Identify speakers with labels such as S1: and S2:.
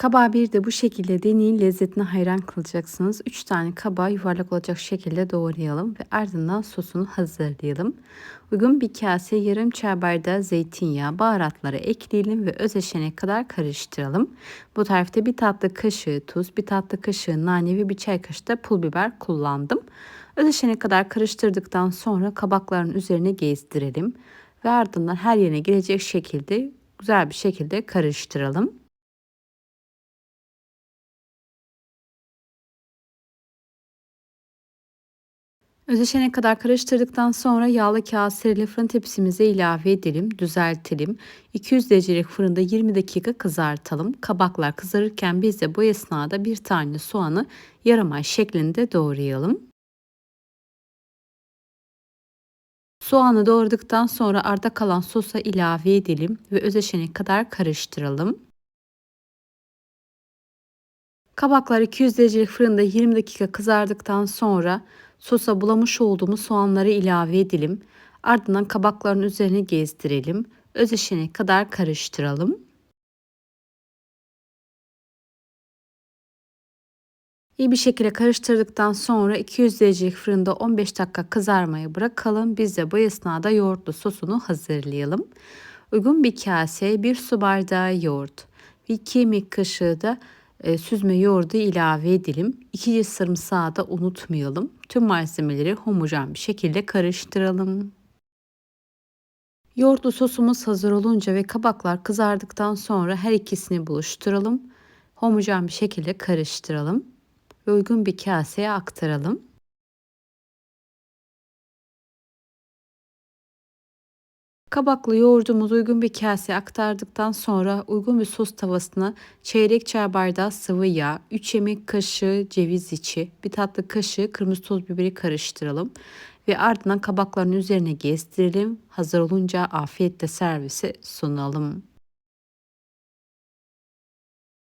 S1: Kabağı bir de bu şekilde deneyin lezzetine hayran kalacaksınız. 3 tane kabağı yuvarlak olacak şekilde doğrayalım ve ardından sosunu hazırlayalım. Uygun bir kase yarım çay bardağı zeytinyağı, baharatları ekleyelim ve özleşene kadar karıştıralım. Bu tarifte bir tatlı kaşığı tuz, bir tatlı kaşığı nane ve bir çay kaşığı da pul biber kullandım. Özleşene kadar karıştırdıktan sonra kabakların üzerine gezdirelim ve ardından her yerine gelecek şekilde güzel bir şekilde karıştıralım. Özleşene kadar karıştırdıktan sonra yağlı kağıt serili fırın tepsimize ilave edelim, düzeltelim. 200 derecelik fırında 20 dakika kızartalım. Kabaklar kızarırken biz de bu esnada bir tane soğanı yarım ay şeklinde doğrayalım. Soğanı doğradıktan sonra arda kalan sosa ilave edelim ve özleşene kadar karıştıralım. Kabaklar 200 derecelik fırında 20 dakika kızardıktan sonra sosa bulamış olduğumuz soğanları ilave edelim. Ardından kabakların üzerine gezdirelim. Özleşene kadar karıştıralım. İyi bir şekilde karıştırdıktan sonra 200 derecelik fırında 15 dakika kızarmaya bırakalım. Biz de bu esnada yoğurtlu sosunu hazırlayalım. Uygun bir kase, bir su bardağı yoğurt, 2 yemek kaşığı da e, süzme yoğurdu ilave edelim. 2 sarımsağı da unutmayalım. Tüm malzemeleri homojen bir şekilde karıştıralım. Yoğurtlu sosumuz hazır olunca ve kabaklar kızardıktan sonra her ikisini buluşturalım. Homojen bir şekilde karıştıralım uygun bir kaseye aktaralım. Kabaklı yoğurdumuzu uygun bir kaseye aktardıktan sonra uygun bir sos tavasına çeyrek çay bardağı sıvı yağ, 3 yemek kaşığı ceviz içi, bir tatlı kaşığı kırmızı toz biberi karıştıralım ve ardından kabakların üzerine gezdirelim. Hazır olunca afiyetle servise sunalım.